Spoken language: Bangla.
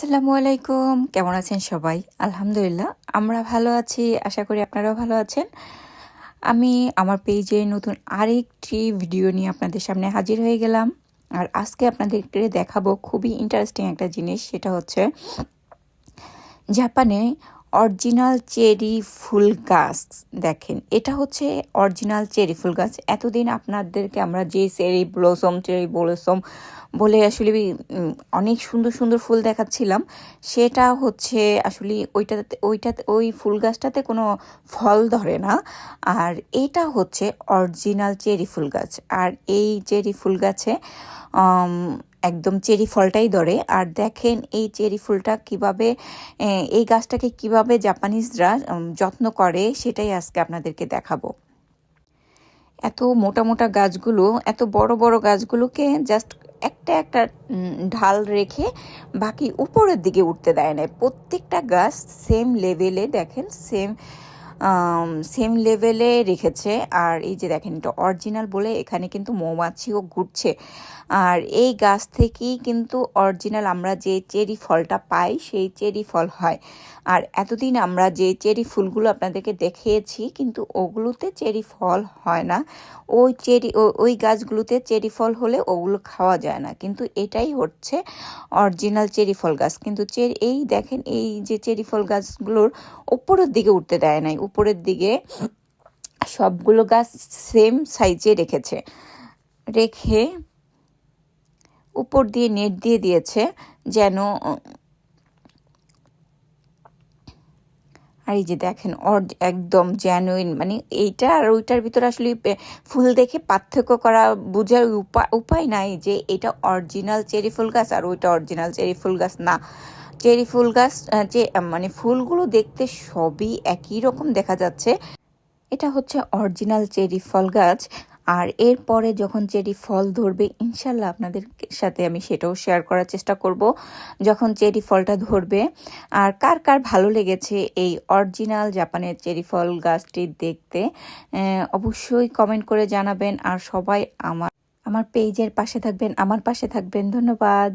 আসসালামু আলাইকুম। কেমন আছেন সবাই? আলহামদুলিল্লাহ, আমরা ভালো আছি, আশা করি আপনারাও ভালো আছেন। আমি আমার পেজে নতুন আরেকটি ভিডিও নিয়ে আপনাদের সামনে হাজির হয়ে গেলাম। আর আজকে আপনাদেরকে দেখাবো খুবই ইন্টারেস্টিং একটা জিনিস, সেটা হচ্ছে, জাপানে অরিজিনাল চেরি ফুল গাছ দেখেন। এটা হচ্ছে অরিজিনাল চেরি ফুল গাছ। এতদিন আপনাদেরকে আমরা যে চেরি ব্লসম চেরি ব্লসম বলে আসলে অনেক সুন্দর সুন্দর ফুল দেখাচ্ছিলাম, সেটা হচ্ছে আসলে ওইটাতে ওইটাতে, ওই ফুল গাছটাতে কোনো ফল ধরে না। আর এটা হচ্ছে অরিজিনাল চেরি ফুল গাছ। আর এই চেরি ফুল গাছে একদম চেরি ফলটাই ধরে। আর দেখেন এই চেরি ফুলটা কীভাবে এই গাছটাকে কীভাবে জাপানিজরা যত্ন করে সেটাই আজকে আপনাদেরকে দেখাবো। এত মোটা মোটা গাছগুলো, এত বড় বড় গাছগুলোকে জাস্ট একটা একটা ঢাল রেখে বাকি উপরের দিকে উঠতে দেয় না প্রত্যেকটা গাছ সেম লেভেলে দেখেন সেম সেম লেভেলে রেখেছে। আর এই যে দেখেন, এটা অরিজিনাল বলে এখানে কিন্তু মৌমাছিও ঘুরছে। আর এই গাছ থেকেই কিন্তু অরিজিনাল আমরা যে চেরি ফলটা পাই, সেই চেরি ফল হয়। আর এতদিন আমরা যে চেরি ফুলগুলো আপনাদেরকে দেখিয়েছি, কিন্তু ওগুলোতে চেরি ফল হয় না। ওই চেরি ওই গাছগুলোতে চেরি ফল হলে ওগুলো খাওয়া যায় না। কিন্তু এটাই হচ্ছে অরিজিনাল চেরি ফল গাছ। কিন্তু চেরি এই দেখেন, এই যে চেরি ফল গাছগুলোর উপরের দিকে উঠতে দেয় নাই উপরের দিকে সবগুলো গাছ সেম সাইজে রেখেছে। রেখে উপর দিয়ে নেট দিয়ে দিয়েছে যেন, আর এই যে দেখেন অর একদম জেনুইন মানে এইটা আর ওইটার ভিতরে আসলে ফুল দেখে পার্থক্য করা বোঝার উপায় উপায় নাই যে এটা অরিজিনাল চেরি ফুল গাছ আর ওইটা অরিজিনাল চেরি ফুল গাছ না। চেরি ফুল গাছ যে মানে ফুলগুলো দেখতে সবই একই রকম দেখা যাচ্ছে। এটা হচ্ছে অরিজিনাল চেরি ফল গাছ। আর এরপরে যখন চেরি ফল ধরবে, ইনশাল্লাহ আপনাদের সাথে আমি সেটাও শেয়ার করার চেষ্টা করব, যখন চেরি ফলটা ধরবে। আর কার কার ভালো লেগেছে এই অরিজিনাল জাপানের চেরি ফল গাছটি দেখতে অবশ্যই কমেন্ট করে জানাবেন। আর সবাই আমার আমার পেজের পাশে থাকবেন, আমার পাশে থাকবেন। ধন্যবাদ।